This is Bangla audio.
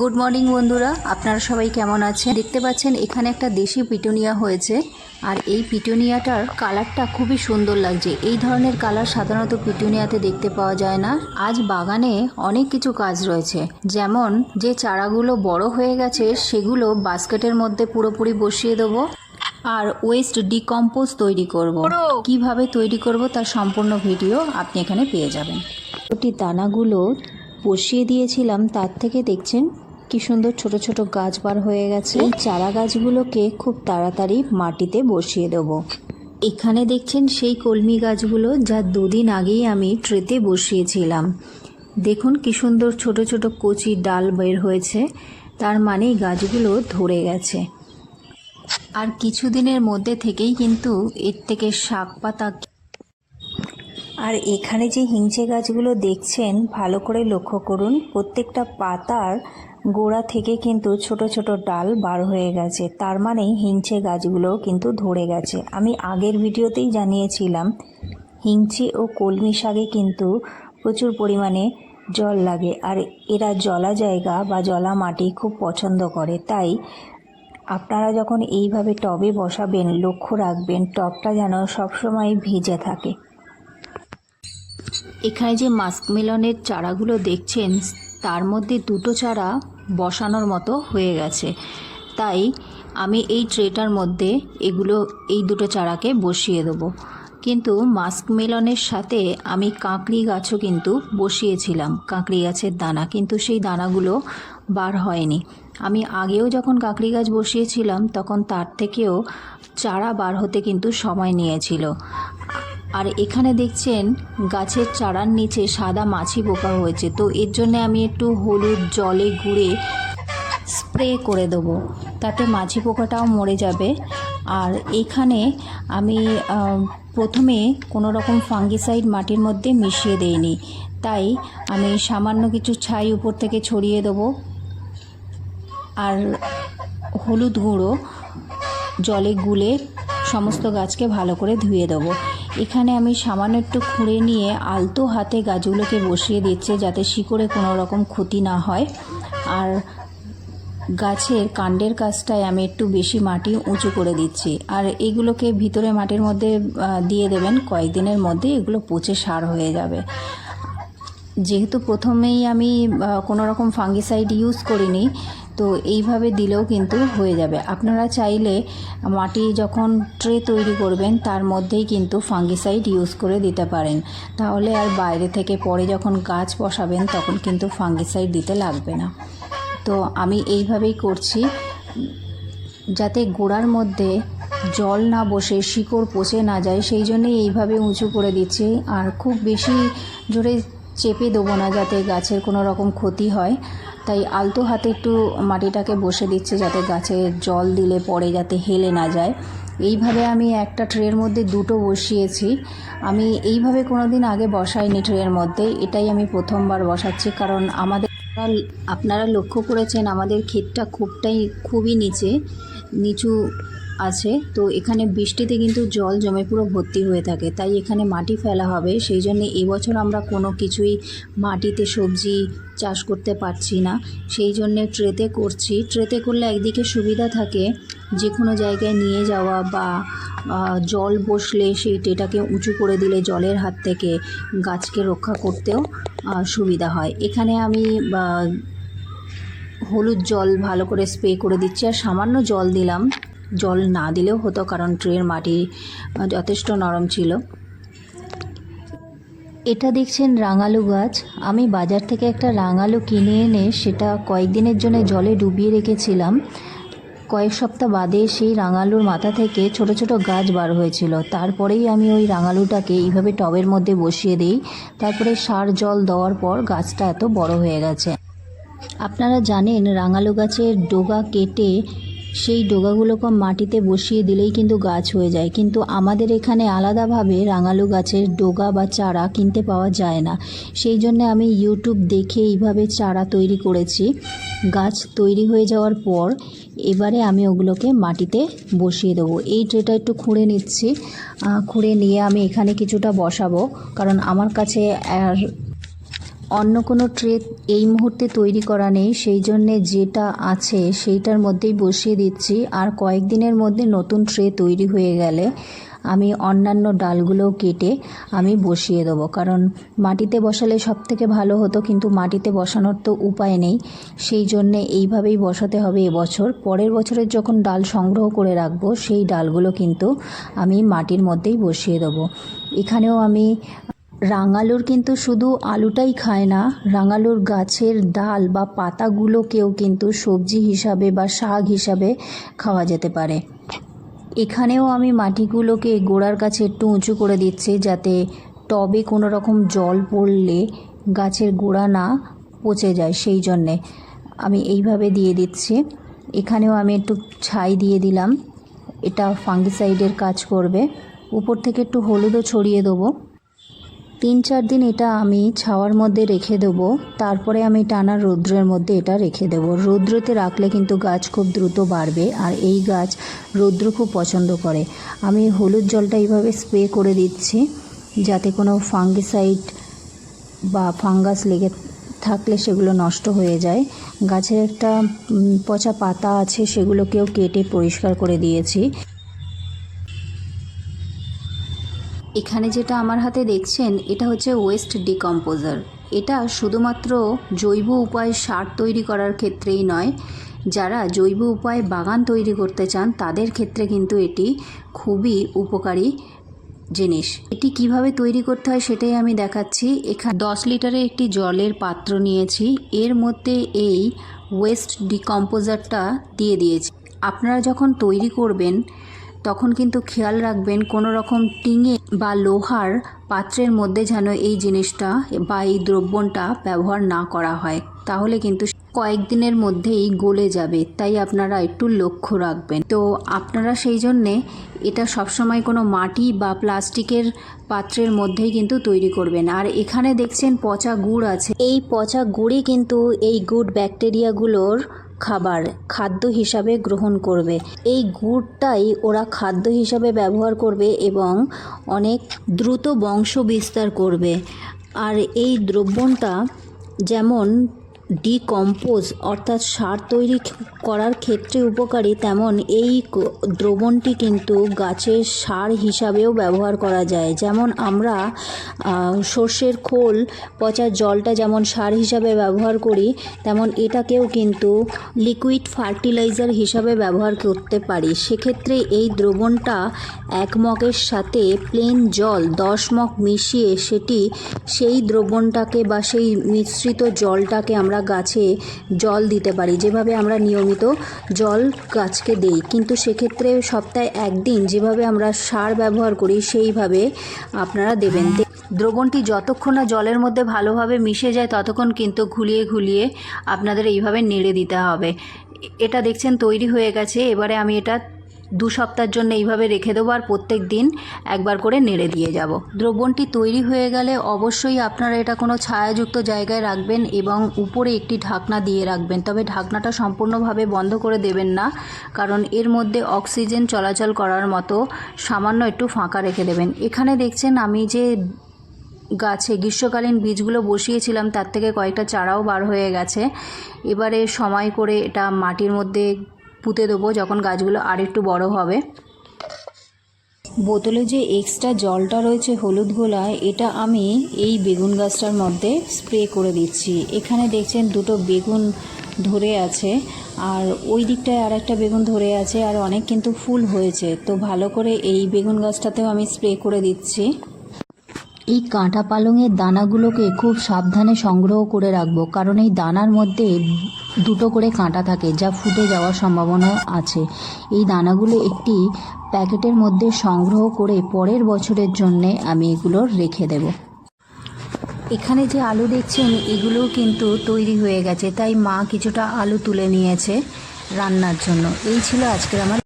গুড মর্নিং বন্ধুরা। আপনারা সবাই কেমন আছেন? দেখতে পাচ্ছেন এখানে একটা দেশি পিটুনিয়া হয়েছে। আর এই পিটুনিয়াটার কালারটা খুবই সুন্দর লাগছে। এই ধরনের কালার সাধারণত পিটুনিয়াতে দেখতে পাওয়া যায় না। আজ বাগানে অনেক কিছু কাজ রয়েছে। যেমন যে চারাগুলো বড় হয়ে গেছে সেগুলো বাস্কেটের মধ্যে পুরোপুরি বসিয়ে দেবো আর ওয়েস্ট ডিকম্পোজ তৈরি করব। কীভাবে তৈরি করব তার সম্পূর্ণ ভিডিও আপনি এখানে পেয়ে যাবেন। ওটি দানাগুলো বসিয়ে দিয়েছিলাম তার থেকে দেখছেন কি সুন্দর ছোট ছোট গাছ বার হয়ে গেছে। চারা গাছগুলোকে খুব তাড়াতাড়ি মাটিতে বসিয়ে দেব। এখানে দেখছেন সেই কলমি গাছগুলো যা দুদিন আগেই আমি ট্রেতে বসিয়েছিলাম। দেখুন কি সুন্দর ছোট ছোট কচি ডাল বের হয়েছে। তার মানে গাছগুলো ধরে গেছে। আর কিছুদিনের মধ্যে থেকেই কিন্তু এর থেকে শাক পাতা আর এখানে যে হিংচে গাছগুলো দেখছেন, ভালো করে লক্ষ্য করুন, প্রত্যেকটা পাতার গোড়া থেকে কিন্তু ছোট ছোট ডাল বার হয়ে গেছে। তার মানে হিংচে গাছগুলো কিন্তু ধরে গেছে। আমি আগের ভিডিওতেই জানিয়েছিলাম, হিংচে ও কলমি শাকে কিন্তু প্রচুর পরিমাণে জল লাগে আর এরা জলা জায়গা বা জলা মাটি খুব পছন্দ করে। তাই আপনারা যখন এইভাবে টবে বসাবেন, লক্ষ্য রাখবেন, টবটা যেন সবসময় ভিজে থাকে। এখানে যে মাস্কমেলনের চারাগুলো দেখছেন তার মধ্যে দুটো চারা বসানোর মতো হয়ে গেছে। তাই আমি এই ট্রেটার মধ্যে এগুলো, এই দুটো চারাকে বসিয়ে দেবো। কিন্তু মাস্কমেলনের সাথে আমি কাঁকড়ি গাছও কিন্তু বসিয়েছিলাম। কাঁকড়ি গাছের দানা, কিন্তু সেই দানাগুলো বার হয়নি। আমি আগেও যখন কাঁকড়ি গাছ বসিয়েছিলাম, তখন তার থেকেও চারা বার হতে কিন্তু সময় নিয়েছিল। আর এখানে দেখছেন গাছের চারার নিচে সাদা মাছি পোকা হয়েছে। তো এর জন্য আমি একটু হলুদ জলে গুঁড়ে স্প্রে করে দেবো। তাতে মাছি পোকাটাও মরে যাবে। আর এখানে আমি প্রথমে কোনো রকম ফাঙ্গিসাইড মাটির মধ্যে মিশিয়ে দেইনি। তাই আমি সামান্য কিছু ছাই উপর থেকে ছড়িয়ে দেবো। আর হলুদ গুঁড়ো জলে গুলে সমস্ত গাছকে ভালো করে ধুয়ে দেবো। এখানে আমি সামান্য একটু খুঁড়ে নিয়ে আলতো হাতে গাছগুলোকে বসিয়ে দিচ্ছে যাতে শিকড়ে কোনো রকম ক্ষতি না হয়। আর গাছের কাণ্ডের কাজটায় আমি একটু বেশি মাটি উঁচু করে দিচ্ছি। আর এগুলোকে ভিতরে মাটির মধ্যে দিয়ে দেবেন। কয়েকদিনের মধ্যে এগুলো পচে সার হয়ে যাবে। যেহেতু প্রথমেই আমি কোনো রকম ফাঙ্গিসাইড ইউজ করিনি তো এইভাবে দিলেও কিন্তু হয়ে যাবে। আপনারা চাইলে মাটি যখন ট্রে তৈরি করবেন, তার মধ্যেই কিন্তু ফাঙ্গিসাইড ইউজ করে দিতে পারেন। তাহলে আর বাইরে থেকে পরে যখন গাছ বসাবেন, তখন কিন্তু ফাঙ্গিসাইড দিতে লাগবে না। তো আমি এইভাবেই করছি। যাতে গোড়ার মধ্যে জল না বসে, শিকড় পচে না যায়, সেই জন্যই এইভাবে উঁচু করে দিচ্ছি। আর খুব বেশি জোরে চেপে দেবো না যাতে গাছের কোনো রকম ক্ষতি হয়। তাই আলতো হাতে একটু মাটিটাকে বসে দিচ্ছে যাতে গাছে জল দিলে পরে যাতে হেলে না যায়। এইভাবে আমি একটা ট্রের মধ্যে দুটো বসিয়েছি। আমি এইভাবে কোনো দিন আগে বসাইনি ট্রের মধ্যে, এটাই আমি প্রথমবার বসাচ্ছি। কারণ আমাদের আপনারা- লক্ষ্য করেছেন, আমাদের ক্ষেতটা খুবটাই, খুবই নিচে, নিচু আছে। তো এখানে বৃষ্টিতে কিন্তু জল জমে পুরো ভর্তি হয়ে থাকে। তাই এখানে মাটি ফেলা হবে। সেই জন্য এবছর আমরা কোনো কিছুই মাটিতে সবজি চাষ করতে পারছি না। সেই জন্যে ট্রেতে করছি। ট্রেতে করলে একদিকে সুবিধা থাকে যে কোনো জায়গায় নিয়ে যাওয়া বা জল বসলে সেই ট্রেটাকে উঁচু করে দিলে জলের হাত থেকে গাছকে রক্ষা করতেও সুবিধা হয়। এখানে আমি হলুদ জল ভালো করে স্প্রে করে দিচ্ছি। আর সামান্য জল দিলাম। জল না দিলেও হতো কারণ ট্রের মাটি যথেষ্ট নরম ছিল। এটা দেখছেন রাঙালু গাছ। আমি বাজার থেকে একটা রাঙালু কিনে এনে সেটা কয়েকদিনের জন্য জলে ডুবিয়ে রেখেছিলাম। কয়েক সপ্তাহ বাদে সেই রাঙালুর মাথা থেকে ছোট ছোট গাছ বার হয়েছিল। তারপরেই আমি ওই রাঙালুটাকে এইভাবে টবের মধ্যে বসিয়ে দিই। তারপরে সার জল দেওয়ার পর গাছটা এত বড় হয়ে গেছে। আপনারা জানেন রাঙালু গাছের ডোগা কেটে সেই ডোগাগুলোকে মাটিতে বসিয়ে দিলেই কিন্তু গাছ হয়ে যায়। কিন্তু আমাদের এখানে আলাদাভাবে রাঙালু গাছের ডোগা বা চারা কিনতে পাওয়া যায় না। সেই জন্য আমি ইউটিউব দেখে এইভাবে চারা তৈরি করেছি। গাছ তৈরি হয়ে যাওয়ার পর এবারে আমি ওগুলোকে মাটিতে বসিয়ে দেবো। এই ট্রেটা একটু খুঁড়ে নিচ্ছি। খুঁড়ে নিয়ে আমি এখানে কিছুটা বসাবো। কারণ আমার কাছে আর অন্য কোনো ট্রে এই মুহূর্তে তৈরি করা নেই, সেই জন্যে যেটা আছে সেইটার মধ্যেই বসিয়ে দিচ্ছি। আর কয়েকদিনের মধ্যে নতুন ট্রে তৈরি হয়ে গেলে আমি অন্যান্য ডালগুলোও কেটে আমি বসিয়ে দেবো। কারণ মাটিতে বসালে সব থেকে ভালো হতো, কিন্তু মাটিতে বসানোর তো উপায় নেই। সেই জন্যে এইভাবেই বসাতে হবে এবছর। পরের বছরের যখন ডাল সংগ্রহ করে রাখব, সেই ডালগুলো কিন্তু আমি মাটির মধ্যেই বসিয়ে দেবো। এখানেও আমি রাঙালুর কিন্তু শুধু আলুটাই খায় না, রাঙালুর গাছের ডাল বা পাতাগুলোকেও কিন্তু সবজি হিসাবে বা শাক হিসাবে খাওয়া যেতে পারে। এখানেও আমি মাটিগুলোকে গোড়ার কাছে একটু উঁচু করে দিচ্ছি যাতে টবে কোনো রকম জল পড়লে গাছের গোড়া না পচে যায়, সেই জন্যে আমি এইভাবে দিয়ে দিচ্ছি। এখানেও আমি একটু ছাই দিয়ে দিলাম। এটা ফাঙ্গিসাইডের কাজ করবে। উপর থেকে একটু হলুদও ছড়িয়ে দেবো। তিন চার দিন এটা আমি ছাওয়ার মধ্যে রেখে দেবো। তারপরে আমি টানা রৌদ্রের মধ্যে এটা রেখে দেবো। রৌদ্রতে রাখলে কিন্তু গাছ খুব দ্রুত বাড়বে আর এই গাছ রৌদ্র খুব পছন্দ করে। আমি হলুদ জলটা এইভাবে স্প্রে করে দিচ্ছি যাতে কোনো ফাঙ্গিসাইড বা ফাঙ্গাস লেগে থাকলে সেগুলো নষ্ট হয়ে যায়। গাছের একটা পচা পাতা আছে সেগুলোকেও কেটে পরিষ্কার করে দিয়েছি। এখানে যেটা আমার হাতে দেখছেন, এটা হচ্ছে ওয়েস্ট ডিকম্পোজার এটা শুধুমাত্র জৈব উপায়ে সার তৈরি করার ক্ষেত্রেই নয়, যারা জৈব উপায়ে বাগান তৈরি করতে চান, তাদের ক্ষেত্রে কিন্তু এটি খুবই উপকারী জিনিস। এটি কীভাবে তৈরি করতে হয় সেটাই আমি দেখাচ্ছি। এখানে দশ লিটারের একটি জলের পাত্র নিয়েছি। এর মধ্যে এই ওয়েস্ট ডিকম্পোজারটা দিয়ে দিয়েছি। আপনারা যখন তৈরি করবেন তখন কিন্তু খেয়াল রাখবেন কোনো রকম টিঙে বা লোহার পাত্রের মধ্যে যেন এই জিনিসটা বা এই দ্রব্যটা ব্যবহার না করা হয়। তাহলে কিন্তু কয়েকদিনের মধ্যেই গলে যাবে। তাই আপনারা একটু লক্ষ্য রাখবেন। তো আপনারা সেই জন্যে এটা সবসময় কোনো মাটি বা প্লাস্টিকের পাত্রের মধ্যেই কিন্তু তৈরি করবেন। আর এখানে দেখছেন পচা গুড় আছে। এই পচা গুড়ই কিন্তু এই গুড ব্যাকটেরিয়াগুলোর খাবার খাদ্য হিসাবে গ্রহণ করবে। এই গুড়টাই ওরা খাদ্য হিসাবে ব্যবহার করবে এবং অনেক দ্রুত বংশ বিস্তার করবে। আর এই দ্রব্যটা যেমন ডিকম্পোজ, অর্থাৎ সার তৈরি করার ক্ষেত্রে উপকারী, তেমন এই দ্রবণটি কিন্তু গাছের সার হিসাবেও ব্যবহার করা যায়। যেমন আমরা সর্ষের খোল, পচা জলটা যেমন সার হিসাবে ব্যবহার করি, তেমন এটাকেও কিন্তু লিকুইড ফার্টিলাইজার হিসাবে ব্যবহার করতে পারি। সেক্ষেত্রে এই দ্রবণটা এক মগের সাথে প্লেন জল দশ মগ মিশিয়ে সেটি, সেই দ্রবণটাকে বা সেই মিশ্রিত জলটাকে আমরা গাছে জল দিতে পারি। যেভাবে আমরা নিয়মিত জল গাছকে দেই। কিন্তু সেক্ষেত্রে সপ্তাহে একদিন যেভাবে আমরা সার ব্যবহার করি, সেইভাবে আপনারা দেবেন। দ্রবণটি যতক্ষণ না জলের মধ্যে ভালোভাবে মিশে যায়, ততক্ষণ কিন্তু ঘুলিয়ে ঘুলিয়ে আপনাদের এইভাবে নেড়ে দিতে হবে। এটা দেখছেন তৈরি হয়ে গেছে। এবারে আমি এটা দু সপ্তাহের জন্য এইভাবে রেখে দেবো আর প্রত্যেক দিন একবার করে নেড়ে দিয়ে যাব। দ্রবণটি তৈরি হয়ে গেলে অবশ্যই আপনারা এটা কোনো ছায়াযুক্ত জায়গায় রাখবেন এবং উপরে একটি ঢাকনা দিয়ে রাখবেন। তবে ঢাকনাটা সম্পূর্ণভাবে বন্ধ করে দেবেন না, কারণ এর মধ্যে অক্সিজেন চলাচল করার মতো সামান্য একটু ফাঁকা রেখে দেবেন। এখানে দেখছেন আমি যে গাছে গ্রীষ্মকালীন বীজগুলো বসিয়েছিলাম, তার থেকে কয়েকটা চারাও বার হয়ে গেছে। এবারে সময় করে এটা মাটির মধ্যে পুঁতে দেবো যখন গাছগুলো আর একটু বড় হবে। বোতলে যে এক্সট্রা জলটা রয়েছে হলুদ গোলা, এটা আমি এই বেগুন গাছটার মধ্যে স্প্রে করে দিচ্ছি। এখানে দেখছেন দুটো বেগুন ধরে আছে, আর ওই দিকটায় আর একটা বেগুন ধরে আছে, আর অনেক কিন্তু ফুল হয়েছে। তো ভালো করে এই বেগুন গাছটাতেও আমি স্প্রে করে দিচ্ছি। এই কাঁটা পালংয়ের দানাগুলোকে খুব সাবধানে সংগ্রহ করে রাখব, কারণ এই দানার মধ্যে দুটো করে কাঁটা থাকে যা ফুটে যাওয়ার সম্ভাবনা আছে। এই দানাগুলো একটি প্যাকেটের মধ্যে সংগ্রহ করে পরের বছরের জন্যে আমি এগুলো রেখে দেব। এখানে যে আলু দেখছেন এগুলোও কিন্তু তৈরি হয়ে গেছে, তাই মা কিছুটা আলু তুলে নিয়েছে রান্নার জন্য। এই ছিল আজকের আমার